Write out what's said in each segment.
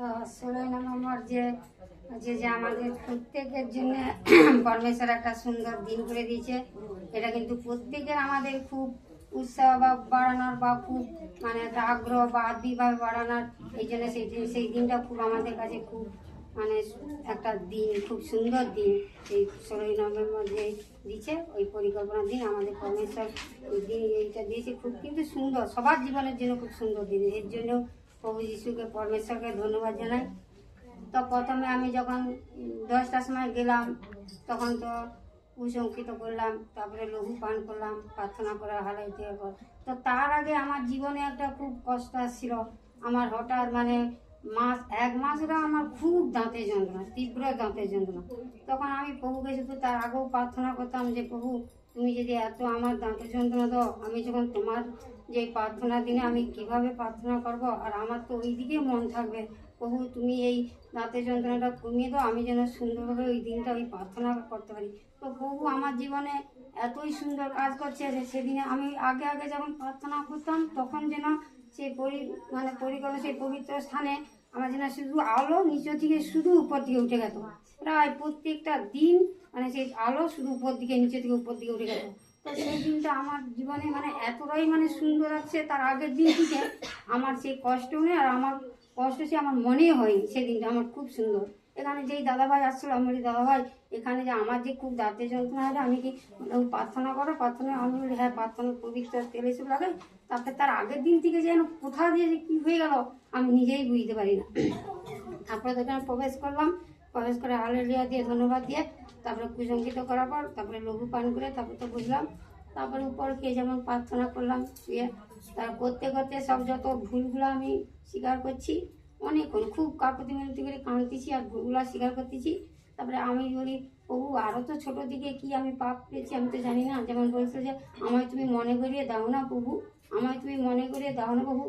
তো ষোলোই নভেম্বর যে যে যে আমাদের প্রত্যেকের জন্য পরমেশ্বর একটা সুন্দর দিন করে দিয়েছে, এটা কিন্তু প্রত্যেকের আমাদের খুব উৎসাহ বা বাড়ানোর বা খুব মানে একটা আগ্রহ বা আদিভাবে বাড়ানোর এই জন্য সেই দিন, সেই দিনটা খুব আমাদের কাছে খুব মানে একটা দিন, খুব সুন্দর দিন। এই ষোলোই নভেম্বর যে দিচ্ছে ওই পরিকল্পনার দিন আমাদের পরমেশ্বর ওই দিন এইটা দিয়েছে, খুব কিন্তু সুন্দর, সবার জীবনের জন্য খুব সুন্দর দিন। এর জন্য প্রভু যিশুকে পরমেশ্বরকে ধন্যবাদ জানাই। তো প্রথমে আমি যখন দশটার সময় গেলাম, তখন তো কুসংকিত করলাম, তারপরে লঘু পান করলাম, প্রার্থনা করা হালাই দেওয়ার পর। তো তার আগে আমার জীবনে একটা খুব কষ্ট আসছিল। আমার হঠাৎ মানে মাস, এক মাস ধরে আমার খুব দাঁতে যন্ত্রণা, তীব্র দাঁতের যন্ত্রণা। তখন আমি প্রভুকে শুধু তার আগেও প্রার্থনা করতাম যে, প্রভু, তুমি যদি এত আমার দাঁতের যন্ত্রণা দাও, আমি যখন তোমার যে প্রার্থনা দিনে আমি কীভাবে প্রার্থনা করব? আর আমার তো ওই দিকে মন থাকবে। প্রভু, তুমি এই দাঁতের যন্ত্রণাটা কমিয়ে দাও, আমি যেন সুন্দরভাবে ওই দিনটা ওই প্রার্থনা করতে পারি। তো প্রভু, আমার জীবনে এতই সুন্দর কাজ করছে যে সেদিনে আমি আগে আগে যখন প্রার্থনা করতাম, তখন যেন সেই পরি মানে পরিকল্পনা, সেই পবিত্র স্থানে আমার যেন শুধু আলো নিচে থেকে শুধু উপর দিকে উঠে গেত। প্রায় প্রত্যেকটা দিন মানে সেই আলো শুধু উপর দিকে, নিচে থেকে উপর দিকে উঠে গেত। তো সেই দিনটা আমার জীবনে মানে এতটাই মানে সুন্দর লাগছে, তার আগের দিন থেকে আমার সেই কষ্ট নেই আর আমার কষ্ট সে আমার মনে হয়নি, সেই দিনটা আমার খুব সুন্দর। এখানে যেই দাদাভাই আসছিল, আমি বলি, দাদাভাই, এখানে যে আমার যে খুব দাঁতের যন্ত্রণা হয় আমি কি প্রার্থনা করো? প্রার্থনা, আমি বলি হ্যাঁ প্রার্থনা, পবিত্র তেল এসব লাগাই তারপরে তার আগের দিন থেকে যেন কোথা দিয়ে যে কী হয়ে গেল, আমি নিজেই বুঝতে পারি না। তারপরে দোকানে প্রবেশ করলাম প্রবেশ করে হালেলিয়া দিয়ে ধন্যবাদ দিয়ে তারপরে কুসংকিত করার পর তারপরে লঘু পান করে তারপর তো বুঝলাম। তারপরে উপর গিয়ে যেমন প্রার্থনা করলাম শুয়ে তার করতে করতে সব যত ভুলগুলো আমি স্বীকার করছি অনেকক্ষণ খুব কাকুতি মিনতি করে কাঁদতেছি আর ভুলগুলো স্বীকার করতেছি। তারপরে আমি বলি, প্রভু আরও তো ছোটো দিকে কি আমি পাপ পেয়েছি আমি তো জানি না। যেমন বলছে যে, আমায় তুমি মনে করিয়ে দাও না প্রভু, আমায় তুমি মনে করিয়ে দাও না প্রভু।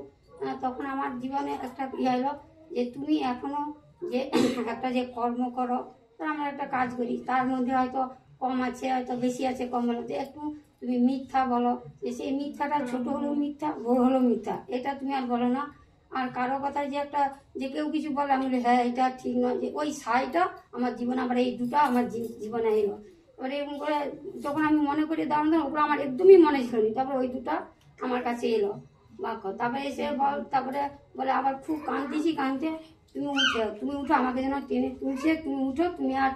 তখন আমার জীবনে একটা ইয়ে এলো যে, তুমি এখনও যে একটা যে কর্ম করো আমরা একটা কাজ করি তার মধ্যে হয়তো কম আছে হয়তো বেশি আছে কম হলো একটু তুমি মিথ্যা বলো যে সেই মিথ্যাটা ছোট হলেও মিথ্যা বড় হলেও মিথ্যা এটা তুমি আর বলো না। আর কারও কথায় যে একটা যে কেউ কিছু বলে আমি বলি হ্যাঁ এটা ঠিক নয়। যে ওই সাইটা আমার জীবনে আবার এই দুটো আমার জীবনে এলো। এবারে এরকম করে যখন আমি মনে করি দাম দাম ওগুলো আমার একদমই মনে ছিল না। তারপরে ওই দুটো আমার কাছে এলো। বাক্য। তারপরে এসে বল তারপরে বলে আবার খুব কাঁদতেছি কাঁদতে তুমি উঠো তুমি উঠো, আমাকে যেন টেনে তুলছে। তুমি উঠো, তুমি আর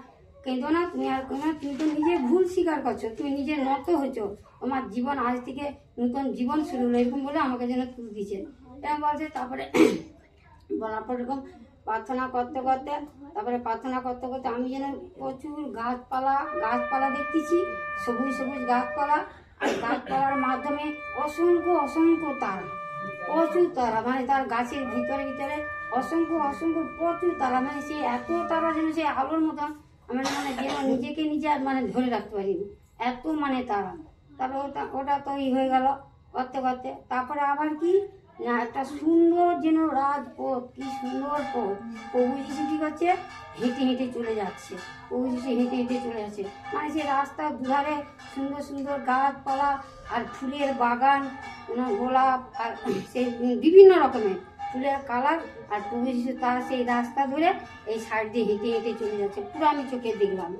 কেঁদো না, তুমি আর কেঁদো না, তুমি তো নিজে ভুল স্বীকার করছ, তুমি নিজে নত হচ্ছ তোমার জীবন আজ থেকে নতুন জীবন শুরু হলো, এরকম বলে আমাকে যেন তুল দিচ্ছে এরকম বলছে, তারপরে বলার পর এরকম প্রার্থনা করতে করতে, তারপরে প্রার্থনা করতে করতে আমি যেন প্রচুর গাছপালা গাছপালা দেখতেছি, সবুজ সবুজ গাছপালা, আর গাছপালার মাধ্যমে অসংখ্য অসংখ্য তারা, প্রচুর তারা মানে তার গাছের ভিতরে ভিতরে অসংখ্য অসংখ্য প্রচুর তারা মানে সে এত তারা যেন সে আলোর মতন, আমি মানে যেন নিজেকে নিজে মানে ধরে রাখতে পারিনি। এত মানে তারা তারপরে ওটা ওটা তো ই হয়ে গেল করতে করতে। তারপরে আবার কি? না, একটা সুন্দর যেন রাজপথ, কি সুন্দর পথ। প্রভু যিশু কি করছে? হেঁটে হেঁটে চলে যাচ্ছে। প্রভু যিশু হেঁটে হেঁটে চলে যাচ্ছে। মানে সেই রাস্তার দুধারে সুন্দর সুন্দর গাছপালা আর ফুলের বাগান মানে গোলাপ আর সেই বিভিন্ন রকমের। ফুলের কালার আর প্রভু যিশু তার সেই রাস্তা ধরে এই সাইড দিয়ে হেঁটে হেঁটে চলে যাচ্ছে। পুরো আমি চোখে দেখলাম।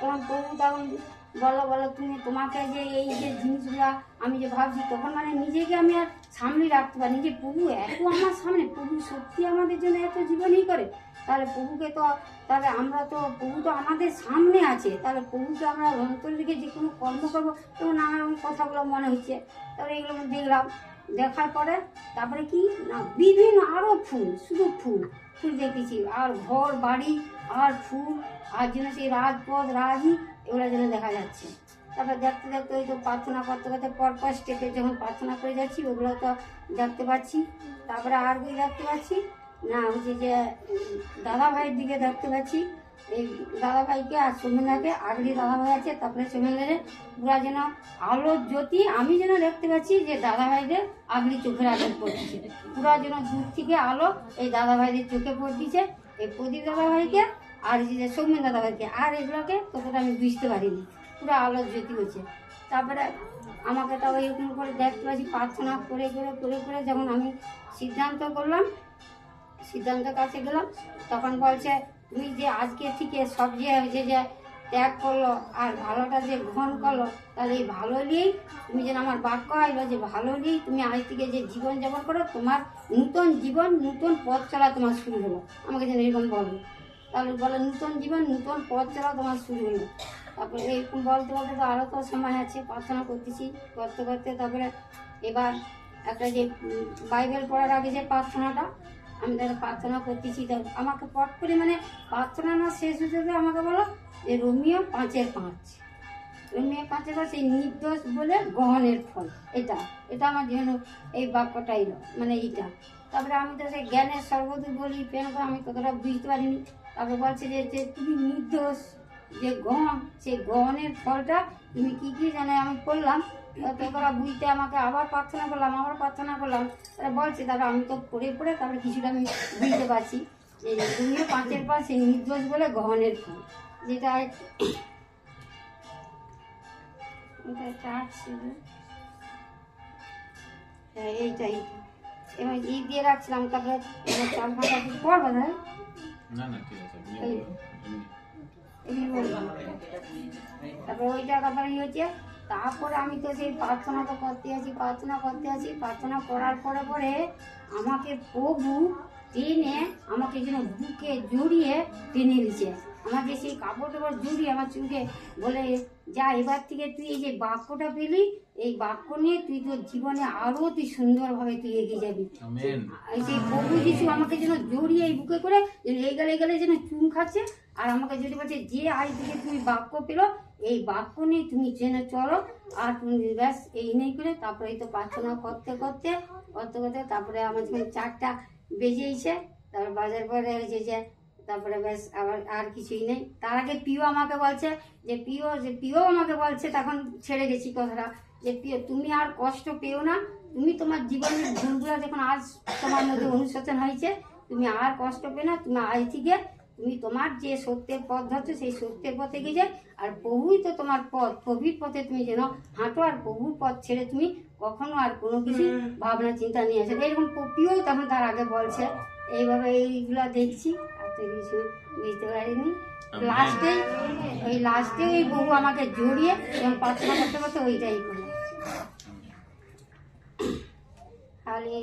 তখন প্রভু তখন বলো বলো, তুমি তোমাকে যে এই যে জিনিসগুলো আমি যে ভাবছি, তখন মানে নিজেকে আমি আর সামনে রাখতে পারি যে, প্রভু, এত আমার সামনে, প্রভু সত্যি আমাদের জন্য এত জীবনই করে? তাহলে প্রভুকে তো, তাহলে আমরা তো, প্রভু তো আমাদের সামনে আছে। তাহলে প্রভুকে আমরা অন্তর রেখে যে কোনো কর্ম করব? তখন নানা রকম কথাগুলো মনে হচ্ছে। তারপরে এগুলো দেখলাম। দেখার পরে তারপরে কি? না বিভিন্ন আরও ফুল শুধু ফুল। ফুল দেখেছি আর ঘর বাড়ি আর ফুল আর যেন সেই রাজপথ রাজি এগুলো যেন দেখা যাচ্ছে। তারপর দেখতে দেখতে ওই তো প্রার্থনা করতে করতে পরপর স্টেপে যখন প্রার্থনা করে যাচ্ছি ওগুলো তো দেখতে পাচ্ছি। তারপরে আর দেখতে পাচ্ছি? না হচ্ছে যে উম, দাদা ভাইয়ের দিকে দেখতে পাচ্ছি। এই দাদা ভাইকে আর সোমেনাকে আগলি দাদা ভাই আছে, তারপরে সোমেনের পুরা যেন আলোর জ্যোতি, আমি যেন দেখতে পাচ্ছি যে দাদা ভাইদের আগলি চোখের আলোর পড়ছে। পুরা যেন দূর থেকে আলো এই দাদা ভাইদের চোখে পড়তিছে এই প্রদীপ দাদা ভাইকে আর যে সৌমেন দাদা ভাইকে আর এগুলোকে ততটা আমি বুঝতে পারিনি। পুরো আলোর জ্যোতি হচ্ছে। তারপরে আমাকে তো এরকম করে দেখতে পাচ্ছি, প্রার্থনা করে করে করে করে যখন আমি সিদ্ধান্ত করলাম, সিদ্ধান্তের কাছে গেলাম, তখন বলছে তুমি যে আজকে থেকে সব যে যে যে ত্যাগ করল আর ভালোটা যে গ্রহণ করল, তাহলে এই ভালো নিয়েই তুমি যেন আমার বাক্য হয় যে ভালো নিয়েই তুমি আজ থেকে যে জীবন যাপন করো, তোমার নূতন জীবন, নূতন পথ চলা তোমার শুরু হলো। আমাকে যেন এরকম বলো। তাহলে বলে, নূতন জীবন, নূতন পথ চলা তোমার শুরু হলো। তারপরে এরকম বলতে বলতে তো আরও তো সময় আছে, প্রার্থনা করতেছি, করতে করতে তারপরে এবার একটা যে বাইবেল পড়ার আগে যে প্রার্থনাটা আমি তাহলে প্রার্থনা করতেছি। তা আমাকে পট করে মানে প্রার্থনা না শেষ হতে আমাকে বলো যে রোমিও পাঁচের পাঁচ। রোমিও পাঁচের পাঁচ এই নির্দোষ বলে গহনের ফল। এটা এটা আমার যেন এই বাক্যটা এলো মানে এইটা। তারপরে আমি তো সেই জ্ঞানের সর্বদূর বলি পেন করে আমি ততটা বুঝতে পারিনি। তারপরে বলছে যে তুমি নির্দোষ, যে গ্রহণ, সেই গহনের ফলটা তুমি কী কী জানে আমি পড়লাম। তোরা বুঝতে আমাকে আবার প্রার্থনা করলাম আবার প্রার্থনা করলাম তারা বলছে তারপর আমি তো পড়ে পড়ে তারপরে কিছুটা আমি বুঝতে পারছি যে তুমিও পাঁচের পাঁচ সেই নির্দোষ বলে গহনের ফল যেটা হ্যাঁ এইটা এইটা এবার ই দিয়ে রাখছিলাম তারপরে এবার চাল ফাঁকা পড়বে না না না ঠিক আছে আপনি এই। বলুন। এমনি। বললাম তারপরে ওইটা তারপরে ই হচ্ছে তারপরে আমি তো সেই প্রার্থনা তো করতে আছি প্রার্থনা করতে আছি। প্রার্থনা করার পরে পরে আমাকে প্রভু টেনে আমাকে যেন বুকে জড়িয়ে টেনে নিচ্ছে আমাকে সেই কাপড় টাপড় জড়িয়ে আমার চুলকে বলে যা এবার থেকে তুই এই যে বাক্যটা পেলি এই বাক্য নিয়ে তুই তোর জীবনে আরও তুই সুন্দরভাবে তুই এগিয়ে যাবি। এই সেই প্রভু যিশু আমাকে যেন জড়িয়ে এই বুকে করে এই গেলে গেলে যেন চুম খাচ্ছে আর আমাকে যদি বলছে যে আজ থেকে তুমি বাক্য পেল এই বাক্য নিয়ে তুমি যেন চলো, আর তুমি ব্যাস এই নেই করে তারপরে এই তো প্রার্থনা করতে করতে করতে করতে তারপরে আমার যখন চারটা বেজেছে তারপরে বাজার পরে হয়েছে যে, তারপরে ব্যাস আবার আর কিছুই নেই। তার আগে পিও আমাকে বলছে, যে পিও যে পিও আমাকে বলছে, তখন ছেড়ে গেছি কথাটা, যে পিও, তুমি আর কষ্ট পেও না, তুমি তোমার জীবনের ভুলগুলো যখন আজ তোমার মধ্যে অনুশোচন হয়েছে, তুমি আর কষ্ট পেও না, তুমি আজ থেকে তুমি তোমার যে সত্যের পথ ধরছো সেই সত্যের পথে গিয়ে যায় আর প্রভুই তো তোমার পথ প্রভুর পথে তুমি যেন হাঁটো আর প্রভুর পথ ছেড়ে তুমি কখনো আর কোনো কিছু ভাবনা চিন্তা নিয়ে আসো এরকম পপিও তখন তার আগে বলছে। এইভাবে এইগুলা দেখছি আর তো কিছু বুঝতে পারিনি। লাস্টে ওই লাস্টে ওই বহু আমাকে জড়িয়ে এবং প্রার্থনা করতে করতে ওইটাই করে তাহলে